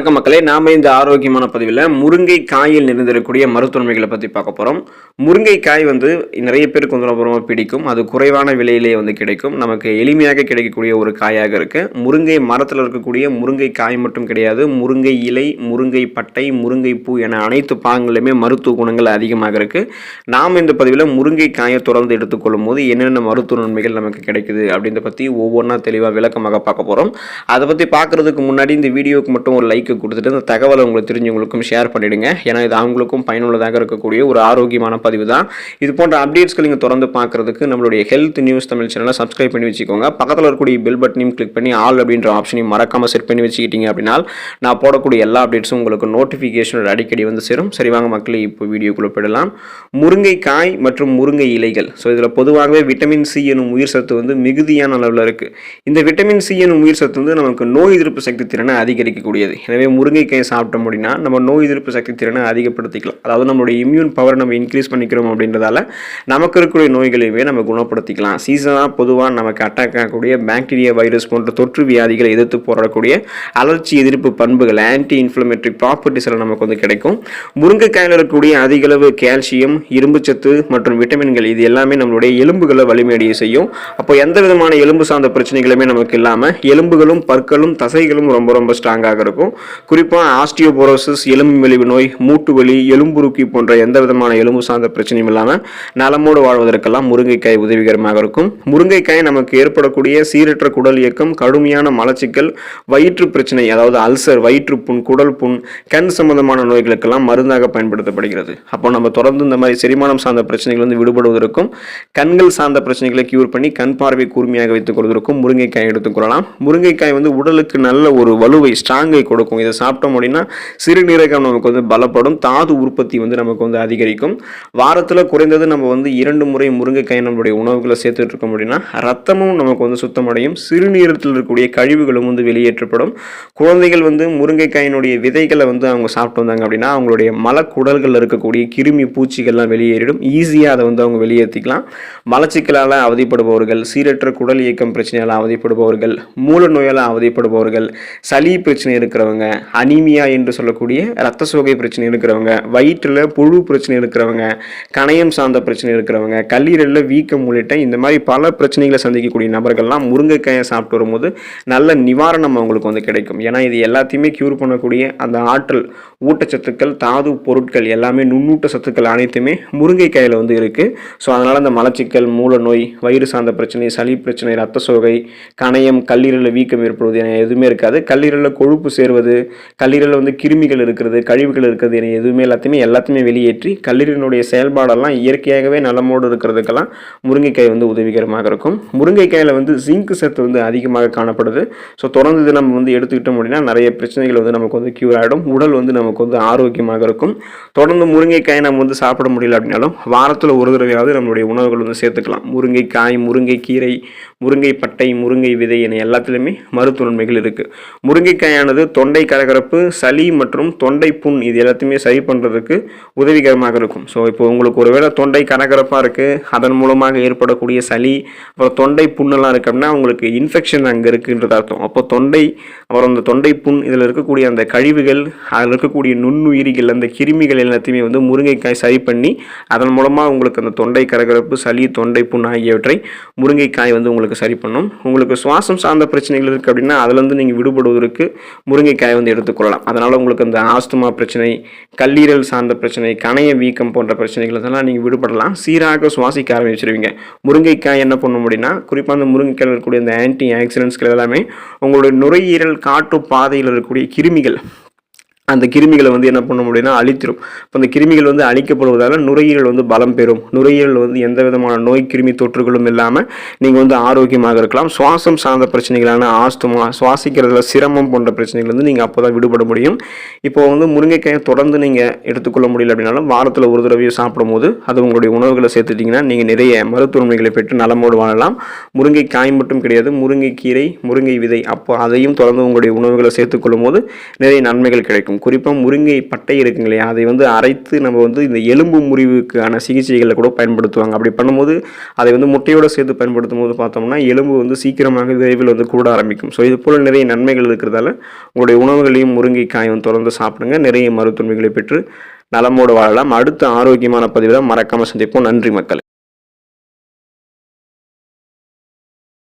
வணக்கம் மக்களே. நாம இந்த ஆரோக்கியமான பதிவில் முருங்கை காயில் நிறைந்திருக்கக்கூடிய மருத்துவமைகளை பற்றி பார்க்க போகிறோம் முருங்கை காய் வந்து நிறைய பேருக்கு வந்து ரொம்ப பிடிக்கும். அது குறைவான விலையிலே வந்து கிடைக்கும். நமக்கு எளிமையாக கிடைக்கக்கூடிய ஒரு காயாக இருக்குது முருங்கை மரத்தில் இருக்கக்கூடிய முருங்கை காய் மட்டும் கிடையாது. முருங்கை இலை முருங்கை பட்டை முருங்கை பூ என அனைத்து பாகங்களிலுமே மருத்துவ குணங்கள் அதிகமாக இருக்கு. நாம் இந்த பதிவில் முருங்கை காயை தொடர்ந்து எடுத்துக்கொள்ளும் போது என்னென்ன மருத்துவ நன்மைகள் நமக்கு கிடைக்குது அப்படின்றத பற்றி ஒவ்வொன்றா தெளிவாக விளக்கமாக பார்க்க போகிறோம் அதை பற்றி பார்க்குறதுக்கு முன்னாடி இந்த வீடியோவுக்கு மட்டும் ஒரு லைக் கொடுத்துட்டு இந்த தகவலை உங்களுக்கு தெரிஞ்சவங்களுக்கும் ஷேர் பண்ணிடுங்க. ஏன்னா இது அவங்களுக்கும் பயனுள்ளதாக இருக்கக்கூடிய ஒரு ஆரோக்கியமான பதிவு தான் இது போன்ற அப்டேட்ஸ்கள் நீங்கள் தொடர்ந்து பார்க்குறதுக்கு நம்மளுடைய ஹெல்த் நியூஸ் தமிழ் சேனலை சப்ஸ்கிரைப் பண்ணி வச்சுக்கோங்க. பக்கத்தில் இருக்கக்கூடிய பெல் பட்டனையும் கிளிக் பண்ணி ஆல் அப்படின்ற ஆப்ஷனையும் மறக்காமல் செட் பண்ணி வச்சுக்கிட்டீங்க அப்படின்னா நான் போடக்கூடிய எல்லா அப்டேட்ஸும் உங்களுக்கு நோட்டிஃபிகேஷன் அடிக்கடி வந்து சேரும். சரி வாங்க மக்களே இப்போ வீடியோக்குள்ளே போயிடலாம். முருங்கை காய் மற்றும் முருங்கை இலைகள். ஸோ இதில் பொதுவாகவே விட்டமின் சி எனும் உயிர் சத்து வந்து மிகுதியான அளவில் இருக்குது இந்த விட்டமின் சி எனும் உயிர் சத்து வந்து நமக்கு நோய் எதிர்ப்பு சக்தி திறனை அதிகரிக்கக்கூடியது. எனவே முருங்கைக்காயை சாப்பிட்டோம் அப்படின்னா நம்ம நோய் எதிர்ப்பு சக்தி திறனை அதிகப்படுத்திக்கலாம். அதாவது நம்மளுடைய இம்யூன் பவரை நம்ம இன்க்ரீஸ் பண்ணிக்கிறோம் அப்படின்றதால நமக்கு இருக்கக்கூடிய நோய்களையுமே நம்ம குணப்படுத்திக்கலாம். சீசனாக பொதுவாக நமக்கு அட்டாக் ஆகக்கூடிய பாக்டீரியா வைரஸ் போன்ற தொற்று வியாதிகளை எதிர்த்து போராடக்கூடிய அலர்ச்சி எதிர்ப்பு பண்புகள் ஆன்டி இன்ஃப்ளமேட்டரி ப்ராப்பர்ட்டிஸ் எல்லாம் நமக்கு வந்து கிடைக்கும். முருங்கைக்காயில் இருக்கக்கூடிய அதிகளவு கால்சியம் இரும்புச்சத்து மற்றும் விட்டமின்கள் இது எல்லாமே நம்மளுடைய எலும்புகளை வலிமையடைய செய்யும். அப்போ எந்த விதமான எலும்பு சார்ந்த பிரச்சனைகளுமே நமக்கு இல்லாமல் எலும்புகளும் பற்களும் தசைகளும் ரொம்ப ரொம்ப ஸ்ட்ராங்காக இருக்கும். குறிப்பாக ஆஸ்டியோபோரோசிஸ் எலும்பு மெலிவு நோய் மூட்டு வலி எலும்புருக்கி போன்ற எந்த விதமான எலும்பு சார்ந்த பிரச்சனையும் இல்லாமல் நலமோடு வாழ்வதற்கெல்லாம் முருங்கைக்காய் உதவிகரமாக இருக்கும். முருங்கைக்காய் நமக்கு ஏற்படக்கூடிய சீரற்ற குடல் இயக்கம் கடுமையான மலச்சிக்கல் வயிற்று பிரச்சனை அதாவது அல்சர் வயிற்று புண் குடல் புண் கண் சம்பந்தமான நோய்களுக்கெல்லாம் மருந்தாக பயன்படுத்தப்படுகிறது. அப்போ நம்ம தொடர்ந்து இந்த மாதிரி செரிமானம் சார்ந்த பிரச்சனைகள் வந்து விடுபடுவதற்கும் கண்கள் சார்ந்த பிரச்சனைகளை கியூர் பண்ணி கண் பார்வை கூர்மையாக வைத்துக் கொள்வதற்கும் முருங்கைக்காய் எடுத்துக்கொள்ளலாம் முருங்கைக்காய் வந்து உடலுக்கு நல்ல ஒரு வலுவை ஸ்ட்ராங்கை கொடுக்கும். இதை சாப்பிட்டோம் அப்படின்னா சிறுநீரகம் நமக்கு வந்து பலப்படும். தாது உற்பத்தி வந்து நமக்கு வந்து அதிகரிக்கும். வாரத்தில் குறைந்தது நம்ம வந்து இரண்டு முறை முருங்கைக்காய் நம்மளுடைய உணவுகளை சேர்த்துட்டு இருக்கோம் அப்படின்னா ரத்தமும் நமக்கு வந்து சுத்தமடையும். சிறுநீரத்தில் இருக்கக்கூடிய கழிவுகளும் வந்து வெளியேற்றப்படும். குழந்தைகள் வந்து முருங்கைக்காயினுடைய விதைகளை வந்து அவங்க சாப்பிட்டு வந்தாங்க அப்படின்னா அவங்களுடைய மலக்குடல்களில் இருக்கக்கூடிய கிருமி பூச்சிகள்லாம் வெளியேறிடும். ஈஸியாக அதை வந்து அவங்க வெளியேற்றிக்கலாம் மலச்சிக்கலால் அவதிப்படுபவர்கள் சீரற்ற குடல் இயக்கம் பிரச்சனையால் அவதிப்படுபவர்கள் மூல நோயால் அவதிப்படுபவர்கள் சளி பிரச்சனை இருக்கிறவங்க அனிமியா என்று சொல்லக்கூடிய ரத்த சோகை பிரச்சனை இருக்கிறவங்க வயிற்றில் புழு பிரச்சனை இருக்கிறவங்க கணையம் சார்ந்த பிரச்சனை இருக்கிறவங்க கல்லீரலில் வீக்கம் உள்ளிட்ட இந்த மாதிரி பல பிரச்சனைகளை சந்திக்கக்கூடிய நபர்கள்லாம் முருங்கைக்காயை சாப்பிட்டு வரும்போது நல்ல நிவாரணம் அவங்களுக்கு வந்து கிடைக்கும். ஏன்னா இது எல்லாத்தையுமே க்யூர் பண்ணக்கூடிய அந்த ஆற்றல் ஊட்டச்சத்துக்கள் தாது பொருட்கள் எல்லாமே நுண்ணூட்ட சத்துக்கள் அனைத்துமே முருங்கைக்காயில் வந்து இருக்குது ஸோ அதனால் அந்த மலச்சிக்கல் மூல நோய் வயிறு சார்ந்த பிரச்சனை சளி பிரச்சனை ரத்த சோகை கணையம் கல்லீரலில் வீக்கம் ஏற்படுவது என எதுவுமே இருக்காது. கல்லீரலில் கொழுப்பு சேர்வது கல்லீரலில் வந்து கிருமிகள் இருக்கிறது கழிவுகள் இருக்கிறது என எதுவுமே எல்லாத்தையுமே எல்லாத்தையுமே வெளியேற்றி கல்லீரலினுடைய செயல்பாடெல்லாம் இயற்கையாகவே நலமோடு இருக்கிறதுக்கெல்லாம் முருங்கைக்காய் வந்து உதவிகரமாக இருக்கும். முருங்கைக்காயில் வந்து ஜிங்க் சத்து வந்து அதிகமாக காணப்படுது. ஸோ தொடர்ந்து இது நம்ம வந்து எடுத்துக்கிட்டோம் அப்படின்னா நிறைய பிரச்சனைகள் வந்து நமக்கு வந்து க்யூர் ஆகிடும் உடல் வந்து நமக்கு வந்து ஆரோக்கியமாக இருக்கும். தொடர்ந்து முருங்கைக்காயை நம்ம வந்து சாப்பிட முடியல அப்படின்னாலும் வாரத்தில் ஒரு தடவையாவது நம்மளுடைய உணவுகள் வந்து சேர்த்துக்கலாம். முருங்கைக்காய் முருங்கைக்கீரை முருங்கை பட்டை முருங்கை விதை என எல்லாத்துலேயுமே மருத்துவ நன்மைகள் இருக்குது முருங்கைக்காயானது தொண்டை கரகரப்பு சளி மற்றும் தொண்டை புண் இது எல்லாத்தையுமே சரி பண்ணுறதுக்கு உதவிகரமாக இருக்கும். ஸோ இப்போ உங்களுக்கு ஒருவேளை தொண்டை கரகரப்பாக இருக்குது அதன் மூலமாக ஏற்படக்கூடிய சளி அப்புறம் தொண்டை புண்ணெல்லாம் இருக்குது அப்படின்னா உங்களுக்கு இன்ஃபெக்ஷன் அங்கே இருக்குன்றது அர்த்தம். அப்போ தொண்டை அப்புறம் அந்த தொண்டை புண் இதில் இருக்கக்கூடிய அந்த கழிவுகள் அதில் இருக்கக்கூடிய நுண்ணுயிரிகள் அந்த கிருமிகள் எல்லாத்தையுமே வந்து முருங்கைக்காய் சரி பண்ணி அதன் மூலமாக உங்களுக்கு அந்த தொண்டை கரகரப்பு சளி தொண்டை புண் ஆகியவற்றை முருங்கைக்காய் வந்து உங்களுக்கு சரி பண்ணும். உங்களுக்கு சுவாசம் சார்ந்த பிரச்சனைகள் இருக்குது அப்படின்னா அதுலேருந்து நீங்கள் விடுபடுவதற்கு முருங்கைக்காய் வந்து எடுத்துக்கொள்ளலாம் அதனால் உங்களுக்கு அந்த ஆஸ்துமா பிரச்சனை கல்லீரல் சார்ந்த பிரச்சனை கணைய வீக்கம் போன்ற பிரச்சனைகள் இதெல்லாம் நீங்கள் விடுபடலாம். சீராக சுவாசிக்க ஆரம்பிச்சிருவீங்க. முருங்கைக்காய் என்ன பண்ணும் அப்படின்னா குறிப்பாக அந்த முருங்கைக்காயில் இருக்கக்கூடிய அந்த ஆன்டி ஆக்சிடென்ட்ஸ்கள் எல்லாமே உங்களுடைய நுரையீரல் காற்று பாதையில் இருக்கக்கூடிய கிருமிகள் அந்த கிருமிகளை வந்து என்ன பண்ண முடியும்னா அழித்திரும். இப்போ அந்த கிருமிகள் வந்து அழிக்கப்படுவதால் நுரையீரல் வந்து பலம் பெறும். நுரையீரல் வந்து எந்த விதமான நோய் கிருமி தொற்றுகளும் இல்லாமல் நீங்கள் வந்து ஆரோக்கியமாக இருக்கலாம். சுவாசம் சார்ந்த பிரச்சனைகளான ஆஸ்துமா சுவாசிக்கிறதுல சிரமம் போன்ற பிரச்சனைகள் வந்து நீங்கள் அப்போ தான் விடுபட முடியும். இப்போ வந்து முருங்கைக்காயை தொடர்ந்து நீங்கள் எடுத்துக்கொள்ள முடியல அப்படின்னாலும் வாரத்தில் ஒரு தடவையும் சாப்பிடும்போது அது உங்களுடைய உணவுகளை சேர்த்துட்டிங்கன்னா நீங்கள் நிறைய மருத்துவ நன்மைகளை பெற்று நலமோடு வாழலாம். முருங்கைக்காய் மட்டும் கிடையாது. முருங்கைக்கீரை முருங்கை விதை அப்போ அதையும் தொடர்ந்து உங்களுடைய உணவுகளை சேர்த்துக்கொள்ளும் போது நிறைய நன்மைகள் கிடைக்கும் கிடைக்கும். குறிப்பாக முருங்கை பட்டை இருக்குங்க இல்லையா அதை வந்து அரைத்து நம்ம வந்து இந்த எலும்பு முறிவுக்கான சிகிச்சைகளை கூட பயன்படுத்துவாங்க. அப்படி பண்ணும்போது அதை வந்து முட்டையோடு சேர்த்து பயன்படுத்தும் போது பார்த்தோம்னா எலும்பு வந்து சீக்கிரமாக விரைவில் வந்து கூட ஆரம்பிக்கும். ஸோ இது போல் நிறைய நன்மைகள் இருக்கிறதால உங்களுடைய உணவுகளையும் முருங்கைக்காய் வந்து தொடர்ந்து சாப்பிடுங்க. நிறைய மருத்துவமைகளை பெற்று நலமோடு வாழலாம். அடுத்த ஆரோக்கியமான பதிவில் மறக்காமல் சந்திப்போம். நன்றி மக்கள்.